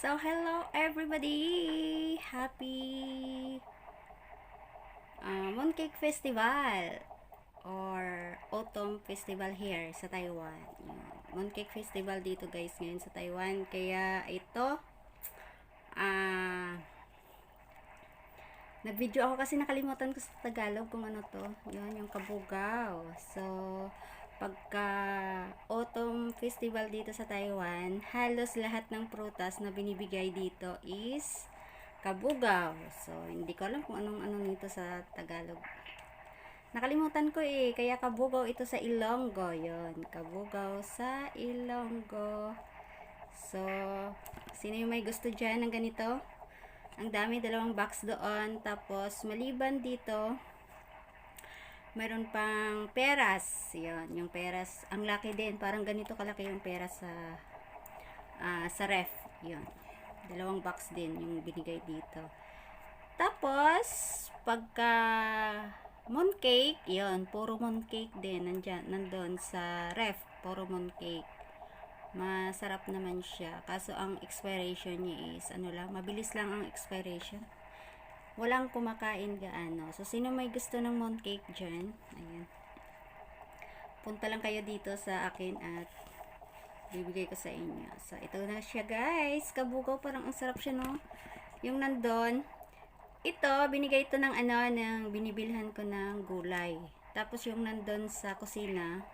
So, hello everybody! Happy uh, Mooncake Festival or Autumn Festival here sa Taiwan. Mooncake Festival dito guys ngayon sa Taiwan. Kaya ito, ah, nag-video ako kasi nakalimutan ko sa Tagalog kung ano to. Yun, yung kabugaw. So, pagka Autumn Festival dito sa Taiwan, halos lahat ng prutas na binibigay dito is kabugaw. So, hindi ko alam kung anong ano nito sa Tagalog. Nakalimutan ko eh, kaya kabugaw ito sa Ilonggo. Yun, kabugaw sa Ilonggo. So, sino yung may gusto dyan ng ganito? Ang dami, dalawang box doon. Tapos, maliban dito, mayroon pang peras. Yun, yung peras. Ang laki din. Parang ganito kalaki yung peras sa ah, sa ref. Yun. Dalawang box din yung binigay dito. Tapos, pagka mooncake, yun, puro mooncake din. Nandyan, nandun sa ref. Puro mooncake. Masarap naman siya. Kaso ang expiration niya is, ano lang, mabilis lang ang expiration walang kumakain gaano. So, sino may gusto ng mooncake dyan? Ayan. Punta lang kayo dito sa akin at bibigay ko sa inyo. So, ito na siya guys. Kabugaw, parang ang sarap siya no. Yung nandun, ito, binigay ito ng ano, ng binibilhan ko ng gulay. Tapos yung nandun sa kusina,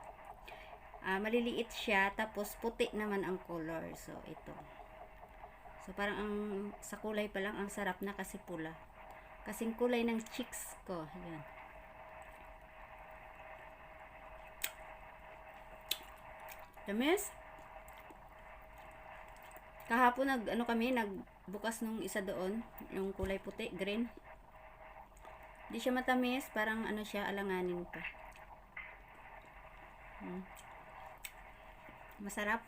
ah, maliliit siya, tapos puti naman ang color. So, ito. So, parang ang, sa kulay pa lang, ang sarap na kasi pula. Kasing kulay ng cheeks ko. Ayan. Tamis? Kahapon nag ano kami nagbukas nung isa doon, yung kulay puti, green. Di siya matamis, parang ano siya alanganin pa. Hmm. Masarap.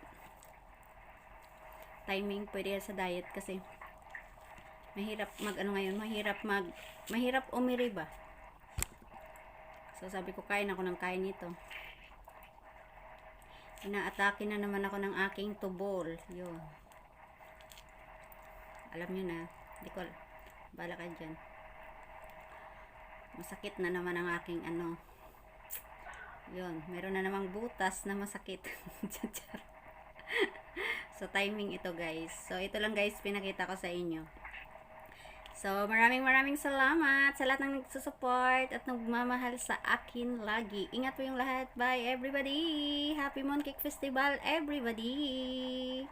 Timing pwede sa diet kasi mahirap mag ano ngayon, mahirap mag mahirap umiri ba? So sabi ko kain ako ng kain nito. Inaatake na naman ako ng aking tubol. Yun. Alam nyo na. Hindi ko bala ka dyan. Masakit na naman ang aking ano. Yun. Meron na namang butas na masakit. so timing ito guys. So ito lang guys pinakita ko sa inyo. So, maraming maraming salamat sa lahat ng nagsusupport at nagmamahal sa akin lagi. Ingat po yung lahat. Bye everybody! Happy Mooncake Festival everybody!